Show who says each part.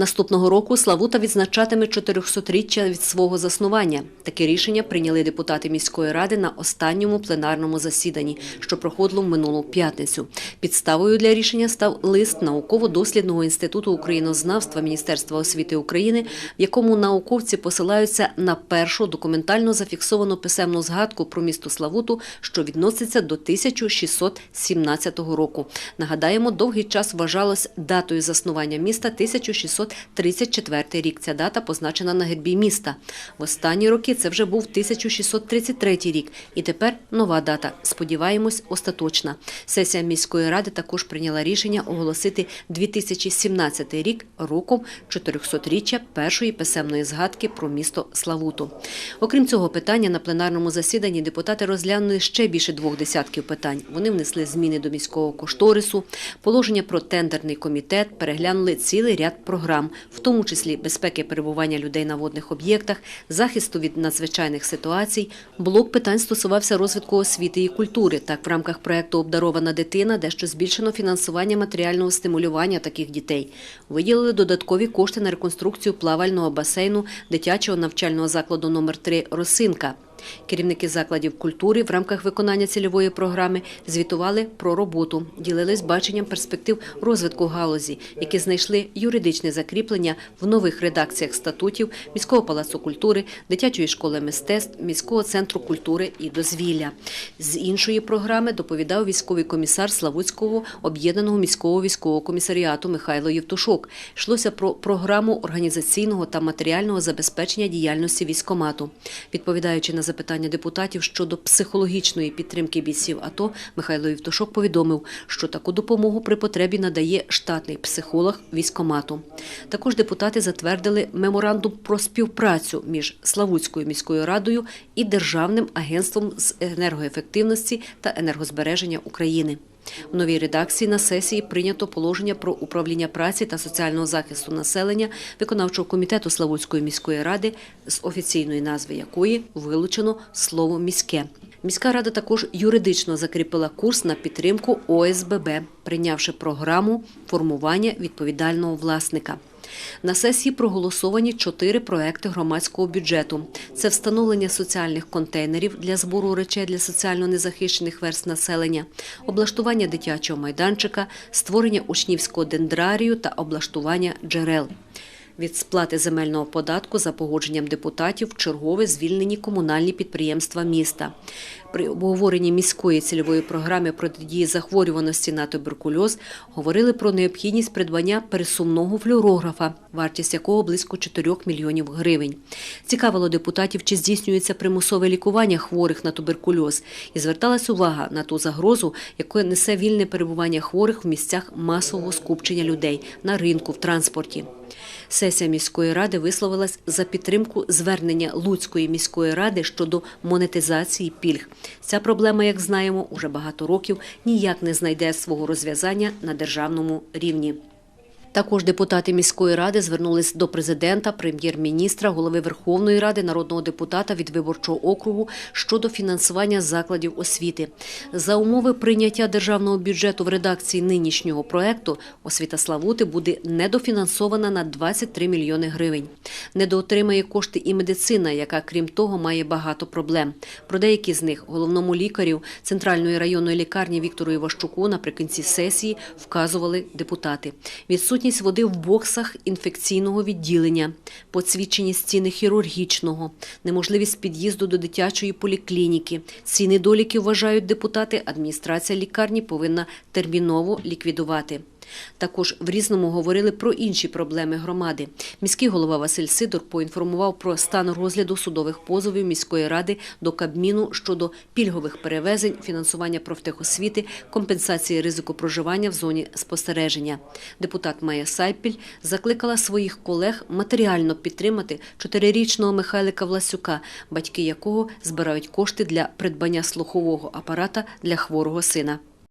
Speaker 1: Наступного року Славута відзначатиме 400-річчя від свого заснування. Таке рішення прийняли депутати міської ради на останньому пленарному засіданні, що проходило минулу п'ятницю. Підставою для рішення став лист науково-дослідного інституту українознавства Міністерства освіти України, в якому науковці посилаються на першу документально зафіксовану писемну згадку про місто Славуту, що відноситься до 1617 року. Нагадаємо, довгий час вважалось датою заснування міста 1634 рік. Ця дата позначена на гербі міста. В останні роки це вже був 1633 рік. І тепер нова дата. Сподіваємось, остаточна. Сесія міської ради також прийняла рішення оголосити 2017 рік роком 400-річчя першої писемної згадки про місто Славуту. Окрім цього питання на пленарному засіданні депутати розглянули ще більше двох десятків питань. Вони внесли зміни до міського кошторису, положення про тендерний комітет, переглянули цілий ряд програм, в тому числі безпеки перебування людей на водних об'єктах, захисту від надзвичайних ситуацій. Блок питань стосувався розвитку освіти і культури. Так, в рамках проекту Обдарована дитина дещо збільшено фінансування матеріального стимулювання таких дітей. Виділили додаткові кошти на реконструкцію плавального басейну дитячого навчального закладу номер 3 Росинка. Керівники закладів культури в рамках виконання цільової програми звітували про роботу, ділились баченням перспектив розвитку галузі, які знайшли юридичне закріплення в нових редакціях статутів міського палацу культури, дитячої школи мистецтв, міського центру культури і дозвілля. З іншої програми доповідав військовий комісар Славутського об'єднаного міського військового комісаріату Михайло Євтушок. Йшлося про програму організаційного та матеріального забезпечення діяльності військомату. Відповідаючи на запитання депутатів щодо психологічної підтримки бійців АТО, Михайло Євтушок повідомив, що таку допомогу при потребі надає штатний психолог військомату. Також депутати затвердили меморандум про співпрацю між Славутською міською радою і Державним агентством з енергоефективності та енергозбереження України. В новій редакції на сесії прийнято положення про управління праці та соціального захисту населення виконавчого комітету Славутської міської ради, з офіційної назви якої вилучено слово міське. Міська рада також юридично закріпила курс на підтримку ОСББ, прийнявши програму формування відповідального власника. На сесії проголосовані чотири проекти громадського бюджету: це встановлення соціальних контейнерів для збору речей для соціально незахищених верст населення, облаштування дитячого майданчика, створення учнівського дендрарію та облаштування джерел. Від сплати земельного податку за погодженням депутатів чергове звільнені комунальні підприємства міста. При обговоренні міської цільової програми протидії захворюваності на туберкульоз говорили про необхідність придбання пересумного флюорографа, вартість якого близько 4 мільйонів гривень. Цікавило депутатів, чи здійснюється примусове лікування хворих на туберкульоз, і зверталась увага на ту загрозу, яку несе вільне перебування хворих в місцях масового скупчення людей на ринку в транспорті. Сесія міської ради висловилась за підтримку звернення Луцької міської ради щодо монетизації пільг. Ця проблема, як знаємо, уже багато років ніяк не знайде свого розв'язання на державному рівні. Також депутати міської ради звернулись до президента, прем'єр-міністра, голови Верховної Ради, народного депутата від виборчого округу щодо фінансування закладів освіти. За умови прийняття державного бюджету в редакції нинішнього проекту освіта Славути буде недофінансована на 23 мільйони гривень. Недоотримає кошти і медицина, яка, крім того, має багато проблем. Про деякі з них головному лікарю центральної районної лікарні Віктору Іващуку наприкінці сесії вказували депутати. Відсутність води в боксах інфекційного відділення, подсвічені стіни хірургічного, неможливість під'їзду до дитячої поліклініки. Ці недоліки вважають депутати. Адміністрація лікарні повинна терміново ліквідувати. Також в різному говорили про інші проблеми громади. Міський голова Василь Сидор поінформував про стан розгляду судових позовів міської ради до Кабміну щодо пільгових перевезень, фінансування профтехосвіти, компенсації ризику проживання в зоні спостереження. Депутат Майя Сайпіль закликала своїх колег матеріально підтримати чотирирічного Михайлика Власюка, батьки якого збирають кошти для придбання слухового апарата для хворого сина.